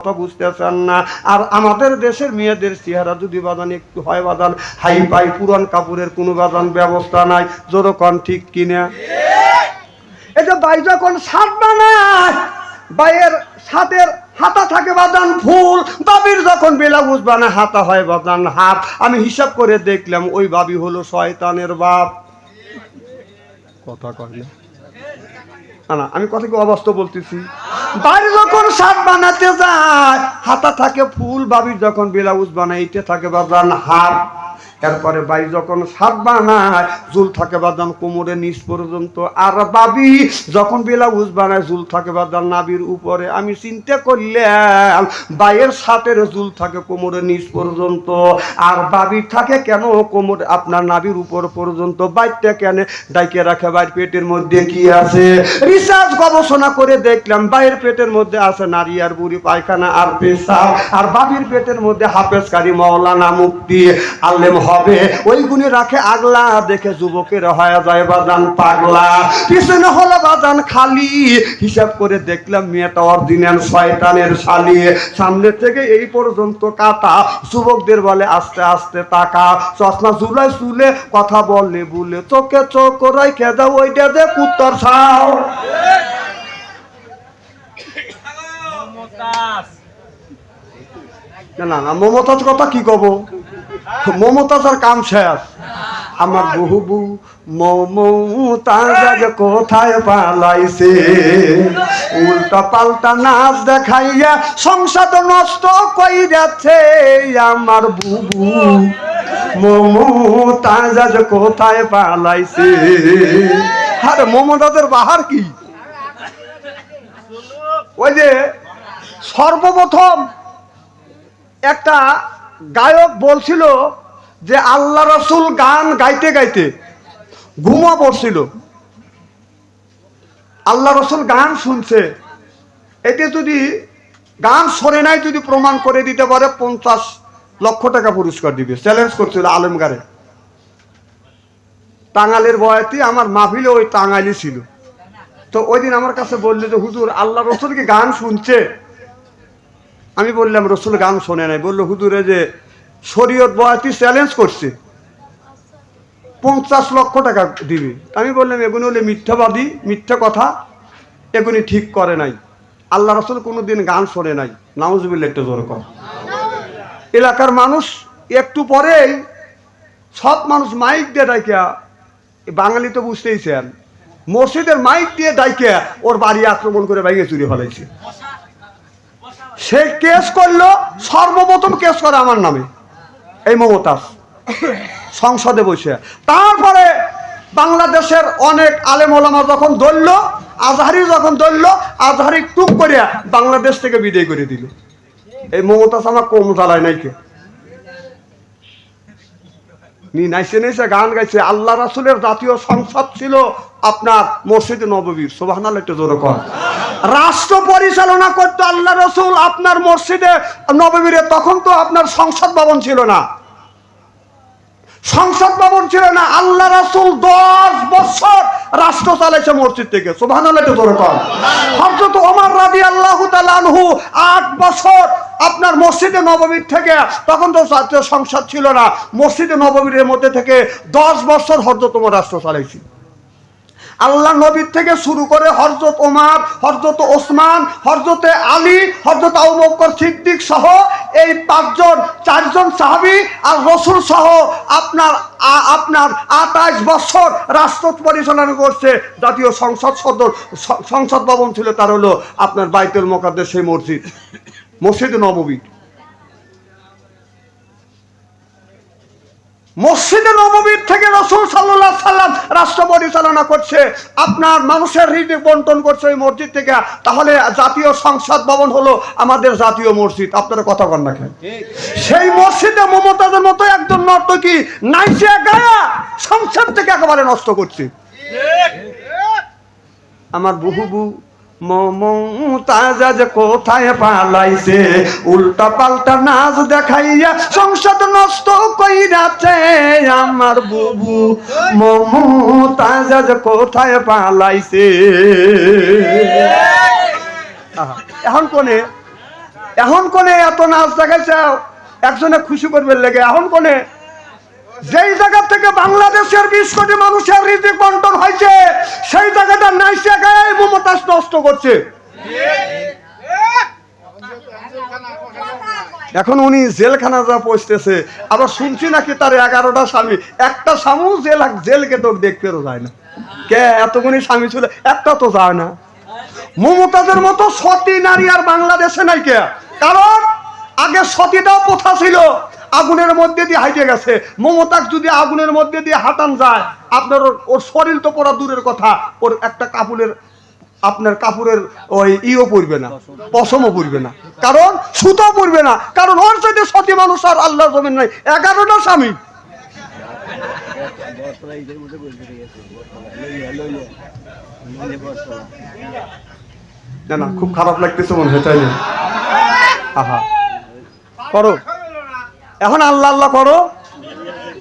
কথা বুঝতেছেন না। আর আমাদের দেশের মেয়েদের চেহারা যদি বাদান একটু হয় বাদান হাই পাই পুরান কাপড়ের কোনো বাদান ব্যবস্থা নাই। যতক্ষণ ঠিক কিনা? যে ভাই যখন শার্ট বানায় ভাইয়ের শার্টের হাতা থাকে বাদান ফুল বাবির যখন বেলাউজ বানায় হাতা হয় বাদান হাত। আমি হিসাব করে দেখলাম ওই বাবি হলো শয়তানের বাপ। কথা কয় না আমি কথা কি অবাস্তব বলতেছি? বাড়ি যখন শার্ট বানাতে যায়। হাতা থাকে ফুল, বাবির যখন ব্লাউজ বানাইতে থাকে বাবার হাত এরপরে বাড়ি যখন শার্ট বানায় জুল থাকে বাদান কোমরের নিচ পর্যন্ত। আর বাবি যখন ব্লাউজ বানায় জুল থাকে বাদান নাবির উপরে। আমি চিন্তা করলাম বাইয়ের শার্টের জুল থাকে কোমরের নিচ পর্যন্ত। আর বাবির থাকে কেন কোমর আপনার নাবির উপর পর্যন্ত? বাইরটা কেন? ডাইকে রাখে বাইর পেটের মধ্যে কি আছে? রিসার্চ গবেষণা করে দেখলাম বাইরের পেটের মধ্যে আছে নারী আর বুড়ি, পায়খানা আর পেশাব। আর বাবির পেটের মধ্যে হাফেজকারী মৌলানা মুক্তি আলেম হবে ওই গুণে রাখে আগলা। দেখে যুবকের হয়ে যায় বাজান পাগলা। পিছনে হলো বাজান খালি। হিসাব করে দেখলাম মেয়েটা অরিজিনাল শয়তানের শালি। সামনে থেকে এই পর্যন্ত কাটা। যুবকদের বলে আস্তে আস্তে তাকা। চশমা ঝুলাই চুলে কথা বললে বলে চোখে চোখ রাই খেদা ওইটা যে কুত্তর ছাও না না না মমতাজ কথা কি কব? মমতাজার কাম শেষ। আমার বহুবু মমতাজ আজ কোথায় পালাইছে? উল্টা পাল্টা নাচ দেখাইয়া সংসার নষ্ট কইরাছে আমার বুবু মমতাজ কোথায় পালাইছে? আরে মমতাজের বাহার কি? ওই যে সর্বপ্রথম একটা গায়ক বলছিল যে আল্লাহ রসুল গান গাইতে গাইতে ঘুমা পড়ছিল। আল্লাহ রসুল গান শুনছে। এতে যদি গান শোনে নাই যদি প্রমাণ করে দিতে পারে, পঞ্চাশ লক্ষ টাকা পুরস্কার দিবে। চ্যালেঞ্জ করছিল আলমগারে। টাঙ্গালের বয়াতি আমার মাহফিলে ওই টাঙ্গালি ছিল। তো ওই দিন আমার কাছে বলল যে, হুজুর, আল্লাহ রসুল কি গান শুনছে? আমি বললাম, রসুল গান শোনে নাই। বলল, হুজুরে যে শরীয়ত বয়াতি চ্যালেঞ্জ করছে। পঞ্চাশ লক্ষ টাকা দিবে। আমি বললাম এগুলো হলে মিথ্যাবাদী, মিথ্যা কথা এগুলি ঠিক করে নাই। আল্লাহ রসুল কোনো দিন গান শোনে নাই। নাউজবিল্লা একটু জোর কর। এলাকার মানুষ একটু পরেই, সব মানুষ মাইক দিয়ে ডাইকা বাঙালি তো বুঝতেইছেন, মসজিদের মাইক দিয়ে ডাইকে, ওর বাড়ি আক্রমণ করে বাইকে চুরি ফেলাইছে। সে কেস করল, সর্বপ্রথম কেস করে আমার নামে, এই মমতাজ, সংসদে বসে। তারপরে বাংলাদেশের অনেক আলেম ওলামা যখন ধরল, আজহারি যখন ধরল, আজহারি টুক করিয়া বাংলাদেশ থেকে বিদায় করে দিল। এই মমতাজ আমার কম জ্বালায় নাই কে? নি নাইছে নাইছে গান গাইছে। আল্লাহ রাসুলের জাতীয় সংসদ ছিল আপনার মসজিদ নববীর। সোভান একটু জোরে কর রাষ্ট্র পরিচালনা করতো আল্লাহ রসুল আপনার মসজিদে নববীরে তখন তো আপনার সংসদ ভবন ছিল না। সংসদ ভবন ছিল না, আল্লাহ রাসুল দশ বছর রাষ্ট্র চালাইছে মসজিদ থেকে। সোভান হজরত ওমর রাদি আল্লাহ আনহু আট বছর আপনার মসজিদে নববীর থেকে, তখন তো জাতীয় সংসদ ছিল না, মসজিদে নববীরের মধ্যে থেকে দশ বছর হজরত ওমর রাষ্ট্র চালাইছি। আল্লাহ নবীর থেকে শুরু করে হরজত ওমার হরজত ওসমান হরজতে আলী হরজত আবুবকর সিদ্দিক সহ এই পাঁচজন, চারজন সাহাবি আর রসুল সহ আপনার আপনার আঠাশ বছর রাষ্ট্র পরিচালনা করছে। জাতীয় সংসদ সদর সংসদ ভবন ছিল, তার হলো আপনার বাইতুল মোকাদ্দের সেই মসজিদ। মসজিদ নববী মসজিদে নববীর থেকে রসুল সাল্লাহ সাল্লাম রাষ্ট্র পরিচালনা করছে আপনার মানুষের হৃদয় বন্টন করছে ওই মসজিদ থেকে তাহলে জাতীয় সংসদ ভবন হলো আমাদের জাতীয় মসজিদ। আপনারা কথা বল না কেন? সেই মসজিদে মমতাদের মতো একজন নর্তকী নাইসিয়া গায়া সংসদ থেকে একেবারে নষ্ট করছে। আমার বহু বউ মমতাজ কোথায় পালাইছে? উল্টা পাল্টা নাচ দেখাইয়া সংসদ নষ্ট কইরাছে আমার বুবু। মমতাজ কোথায় পালাইছে? এখন কোনে? এখন কোনে এত নাচ দেখাইছে? একজনে খুশি করবে লেগে, এখন কোনে? যেই জায়গা থেকে বাংলাদেশের বিশ কোটি মানুষের ঋতিক বন্টন হয়েছে, সেই জায়গাটা নাইসে গায়ে মমতাজ নষ্ট করছে। এখন উনি জেলখানা যা পৌঁছতেছে আবার শুনছি নাকি তার এগারোটা স্বামী। একটা স্বামী জেল জেলকে তো দেখতেও যায় না। কে এতগুনি স্বামী ছিল? একটা তো যায় না। মমতাজের মতো সতী নারী আর বাংলাদেশে নাই কে? কারণ আগে সতীটাও প্রথা ছিল আগুনের মধ্যে দিয়ে হাইটে গেছে। মমতাক যদি আগুনের মধ্যে দিয়ে হাঁটান যায়, আপনার ওর- শরীর তো পড়া দূরের কথা। ওর একটা কাপড়ের আপনার কাপড়ের ওই ইও পড়বে না, পশমও পড়বে না। কারণ সুতো পড়বে না। কারণ ওর সাথে সতী মানুষ আর আল্লাহ জমিন নাই। এগারোটা স্বামী। না, খুব খারাপ লাগতেছে মনে হয়, তাই না? আহা। করো। এখন আল্লাহ আল্লাহ করো।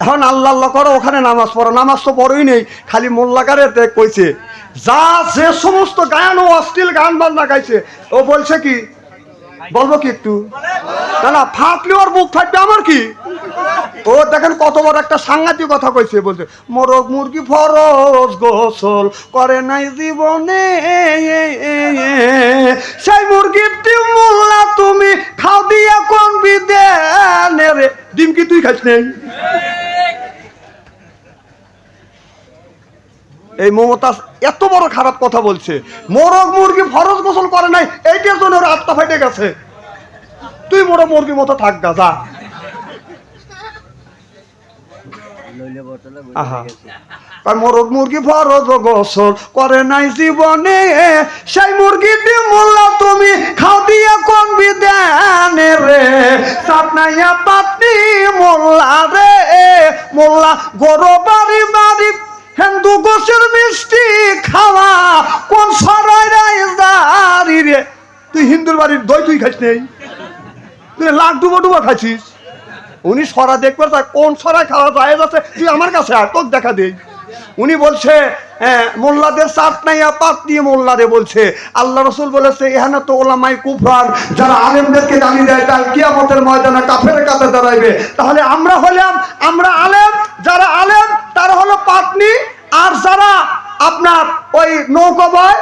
এখন আল্লাহ আল্লাহ করো, ওখানে নামাজ পড়ো। নামাজ তো পড়োই নেই, খালি মোল্লাকারে কইছে, যা যে সমস্ত গান ও অশ্লীল গান বাজনা গাইছে, ও বলছে কি, বলব কি একটু? না না, ফাটলে ওর মুখ ফাটবে, আমার কি? ও দেখেন কত বড় একটা সাংঘাতিক কথা কইছে, বলছে, মোরগ মুরগি ফরজ গোসল করে নাই জীবনে, সেই মুরগির ডিম কি তুই খাইছ নেই এই মমতাজ এত বড় খারাপ কথা বলছে। মোরগ মুরগি ফরজ গোসল করে নাই, এইটার জন্য ওর আত্মা ফাইটে গেছে। তুই মোরগ মুরগির মতো থাক গা, যা। মোরগ মুরগি ফরজ গোসল করে নাই জীবনে, সেই মুরগি ডিম মোল্লা তুই হিন্দুর বাড়ির দই তুই খাইস নেই? তুই লাখ ডুবো ডুবো খাইছিস? উনি সরা দেখবে, তা কোন সরাই খাওয়া যায়? যাচ্ছে, তুই আমার কাছে আর তোকে দেখা দেই। উনি বলছে মোল্লাদের চাপ নাই মোল্লারে বলছে। আল্লাহ রসুল বলেছে তো ওলামাই কুফরান, যারা আলেমদেরকে দেয়, তার কিয়ামতের ময়দানে কাফের দাঁড়াইবে। তাহলে আমরা হলাম, আমরা আলেম, যারা আলেম, তারা হলো পাতনি আর যারা আপনার ওই নৌকা বয়